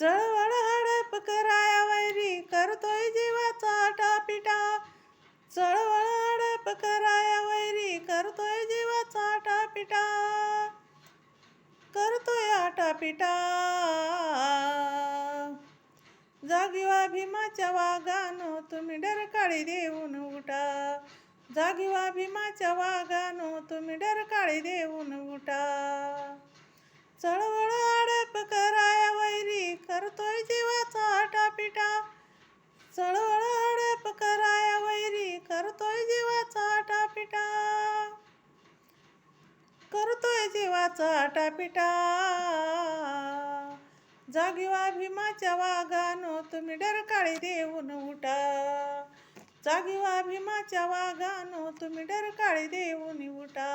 चळवळ हडप कराया वैरी करतोय जीवाचा टापिटा. चळवळ हडप कराया वैरी करतोय जीवाचा टापिटा. करतोय आटापिटा जागीवा भीमाच्या वागानो तुम्ही डरकाळी देऊन उठा. जागीवा भीमाच्या वागानो तुम्ही डरकाळी देऊन उठा. चळवळ हडप कराया जीवाचा टापिटा करतोय जीवाचा टापिटा जागीवा भीमाच्या वागानो तुम्ही डरकाळी देऊन उठा. जागीवा भीमाच्या वागानो तुम्ही डरकाळी देऊन उठा.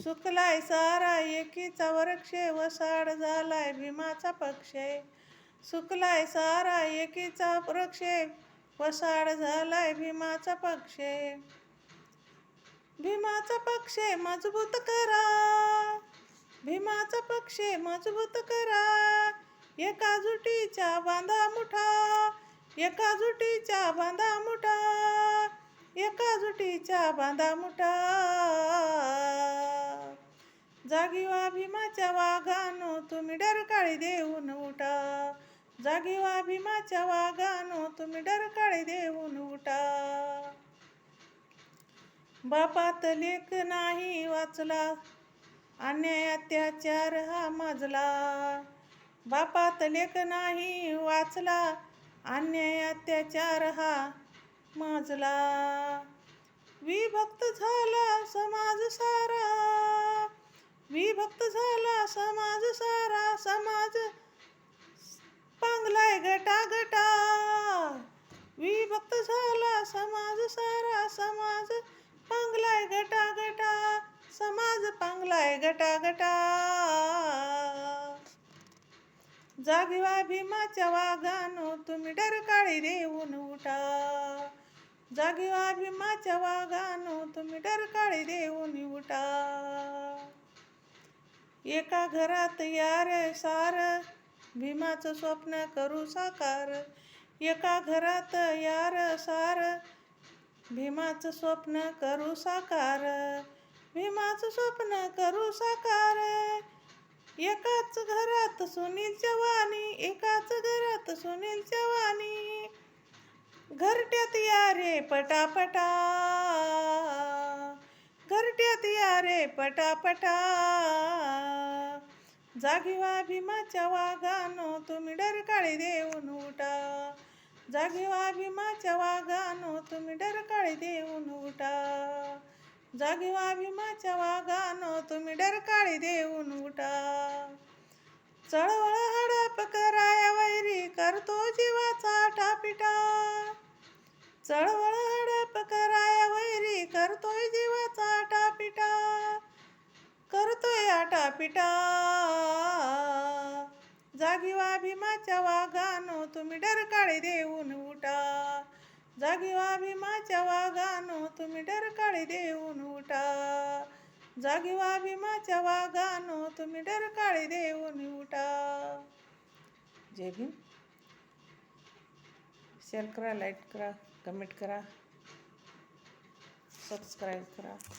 सुकलाय सारा एकीचा वृक्ष वसाड झालाय भीमाचा पक्षे. सुकलाय सारा एकीचा वृक्षे वसाड झालाय भीमाचा पक्षे. भीमाचा पक्षे मजबूत करा. भीमाचा पक्षे मजबूत करा. एका जुटीच्या बांधा मुठा. एका जुटीच्या बांधा मुठा. एका जुटीच्या बांधा मुठा. जागीवा भीमाच्या वाघानो तुम्ही डरकाळी देऊन उठा. जागीवा भीमाच्या वाघानो तुम्ही डरकाळी बापात लेख नाही वाचला अन्याय अत्याचार हा माजला. बापात लेख नाही वाचला अन्याय अत्याचार हा माजला. विभक्त झाला समाज सारा विभक्त झाला समाज सारा. समाज पांगलाय गटा समाज गटा गटा. जागीवा भीमाच्या वागानो तुम्ही डरकाळी देऊन उठा. जागीवा भीमाच्या वागानो तुम्ही डरकाळी देऊन उठा. एका घरात यार सार भीमाचं स्वप्न करू साकार. एका घरात यार सार भीमाचं स्वप्न करू साकार. भीमाचं स्वप्न करू साकार. एकाच घरात सुनील चव्हाणी एकाच घरात सुनील चव्हाणी. घरट्यात या रे पटापटा. घरट्यात या रे पटापटा. जागीवा भीमाच्या वागानो तुम्ही डरकाळी देऊन उठा. जागीवा भीमाच्या वागानो तुम्ही डरकाळी देऊन उठा. जागीवा भीमाच्या वाघानं तुम्ही डरकाळी देऊन उठा. चळवळ हडप कराया वैरी करतो जीवाचा टापिटा. चळवळ हडप कराया वैरी करतोय जीवाचा टापिटा. करतोय आटापिटा जागीवा भीमाच्या वागानो तुम्ही डरकाळी देऊन जागीवा भीमाच्या वागानो तुम्ही डरकाळी देऊन उठा. जागीवा भीमाच्या वागानो तुम्ही डरकाळी देऊन उठा. जय भीम. शेअर करा लाईक करा कमेंट करा. सबस्क्राईब करा.